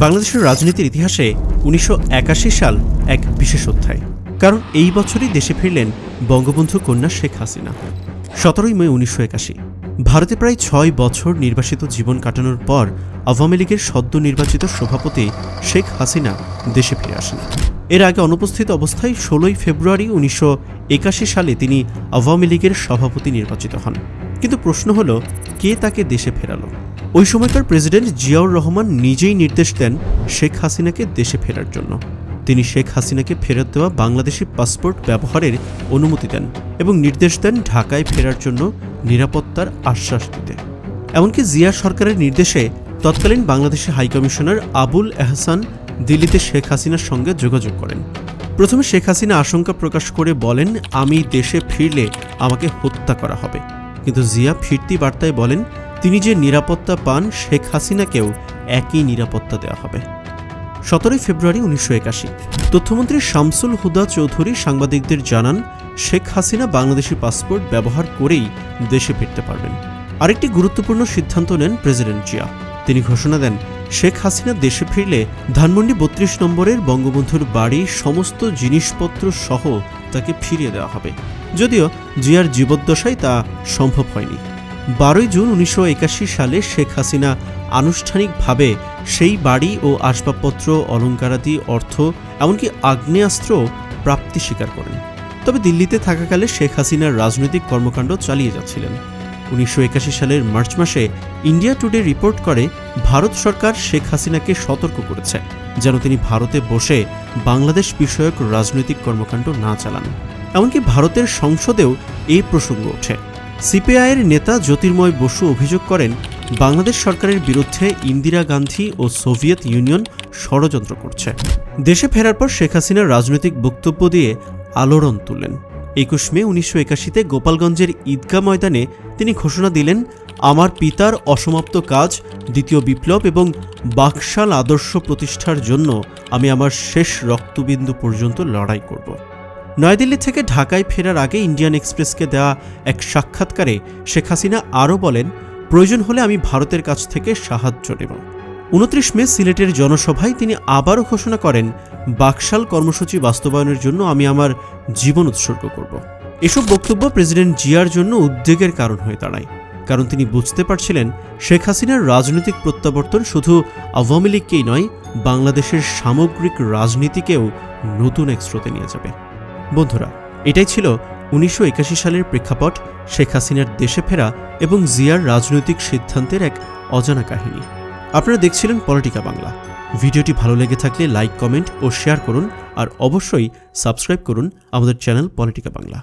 বাংলাদেশের রাজনীতির ইতিহাসে উনিশশো একাশি সাল এক বিশেষ অধ্যায়। কারণ এই বছরই দেশে ফিরলেন বঙ্গবন্ধু কন্যা শেখ হাসিনা। সতেরোই মে উনিশশো একাশি। ভারতে প্রায় ছয় বছর নির্বাসিত জীবন কাটানোর পর আওয়ামী লীগের সদ্য নির্বাচিত সভাপতি শেখ হাসিনা দেশে ফিরে আসেন। এর আগে অনুপস্থিত অবস্থায় ষোলোই ফেব্রুয়ারি উনিশশো একাশি সালে তিনি আওয়ামী লীগের সভাপতি নির্বাচিত হন। কিন্তু প্রশ্ন হল, কে তাকে দেশে ফেরালো? ওই সময়কার প্রেসিডেন্ট জিয়াউর রহমান নিজেই নির্দেশ দেন শেখ হাসিনাকে দেশে ফেরার জন্য। তিনি শেখ হাসিনাকে ফেরত দেওয়া বাংলাদেশি পাসপোর্ট ব্যবহারের অনুমতি দেন এবং নির্দেশ দেন ঢাকায় ফেরার জন্য নিরাপত্তার আশ্বাস দিতে। এমনকি জিয়া সরকারের নির্দেশে তৎকালীন বাংলাদেশি হাইকমিশনার আবুল এহসান দিল্লিতে শেখ হাসিনার সঙ্গে যোগাযোগ করেন। প্রথমে শেখ হাসিনা আশঙ্কা প্রকাশ করে বলেন, আমি দেশে ফিরলে আমাকে হত্যা করা হবে। কিন্তু জিয়া ফিরতি বার্তায় বলেন, তিনি যে নিরাপত্তা পান, শেখ হাসিনাকেও একই নিরাপত্তা দেওয়া হবে। সতেরোই ফেব্রুয়ারি উনিশশো একাশি। তথ্যমন্ত্রী শামসুল হুদা চৌধুরী সাংবাদিকদের জানান, শেখ হাসিনা বাংলাদেশি পাসপোর্ট ব্যবহার করেই দেশে ফিরতে পারবেন। আরেকটি গুরুত্বপূর্ণ সিদ্ধান্ত নেন প্রেসিডেন্ট জিয়া। তিনি ঘোষণা দেন, শেখ হাসিনা দেশে ফিরলে ধানমন্ডি বত্রিশ নম্বরের বঙ্গবন্ধুর বাড়ি সমস্ত জিনিসপত্র সহ তাকে ফিরিয়ে দেওয়া হবে। যদিও জিয়ার জীবদ্দশায় তা সম্ভব হয়নি। বারোই জুন উনিশশো একাশি সালে শেখ হাসিনা আনুষ্ঠানিকভাবে সেই বাড়ি ও আসবাবপত্র, অলঙ্কারাদি, অর্থ, এমনকি আগ্নেয়াস্ত্র প্রাপ্তি স্বীকার করেন। তবে দিল্লিতে থাকাকালে শেখ হাসিনার রাজনৈতিক কর্মকাণ্ড চালিয়ে যাচ্ছিলেন। উনিশশো একাশি সালের মার্চ মাসে ইন্ডিয়া টুডে রিপোর্ট করে, ভারত সরকার শেখ হাসিনাকে সতর্ক করেছে, যেন তিনি ভারতে বসে বাংলাদেশ বিষয়ক রাজনৈতিক কর্মকাণ্ড না চালান। এমনকি ভারতের সংসদেও এই প্রসঙ্গ ওঠে। সিপিআইয়ের নেতা জ্যোতির্ময় বসু অভিযোগ করেন, বাংলাদেশ সরকারের বিরুদ্ধে ইন্দিরা গান্ধী ও সোভিয়েত ইউনিয়ন ষড়যন্ত্র করছে। দেশে ফেরার পর শেখ হাসিনার রাজনৈতিক বক্তব্য দিয়ে আলোড়ন তুলেন। একুশ মে উনিশশো একাশিতে গোপালগঞ্জের ঈদগাহ ময়দানে তিনি ঘোষণা দিলেন, আমার পিতার অসমাপ্ত কাজ, দ্বিতীয় বিপ্লব এবং বাকশাল আদর্শ প্রতিষ্ঠার জন্য আমি আমার শেষ রক্তবিন্দু পর্যন্ত লড়াই করব। নয়াদিল্লি থেকে ঢাকায় ফেরার আগে ইন্ডিয়ান এক্সপ্রেসকে দেওয়া এক সাক্ষাৎকারে শেখ হাসিনা আরও বলেন, প্রয়োজন হলে আমি ভারতের কাছ থেকে সাহায্য নেব। উনত্রিশ মে সিলেটের জনসভায় তিনি আবারও ঘোষণা করেন, বাকশাল কর্মসূচি বাস্তবায়নের জন্য আমি আমার জীবন উৎসর্গ করব। এসব বক্তব্য প্রেসিডেন্ট জিয়ার জন্য উদ্বেগের কারণ হয়ে দাঁড়ায়। কারণ তিনি বুঝতে পারছিলেন, শেখ হাসিনার রাজনৈতিক প্রত্যাবর্তন শুধু আওয়ামী লীগকেই নয়, বাংলাদেশের সামগ্রিক রাজনীতিকেও নতুন এক স্রোতে নিয়ে যাবে। বন্ধুরা, এটাই ছিল উনিশশো একাশি সালের প্রেক্ষাপট, শেখ হাসিনার দেশে ফেরা এবং জিয়ার রাজনৈতিক সিদ্ধান্তের এক অজানা কাহিনী। আপনারা দেখছিলেন পলিটিকা বাংলা। ভিডিওটি ভালো লেগে থাকলে লাইক, কমেন্ট ও শেয়ার করুন আর অবশ্যই সাবস্ক্রাইব করুন আমাদের চ্যানেল পলিটিকা বাংলা।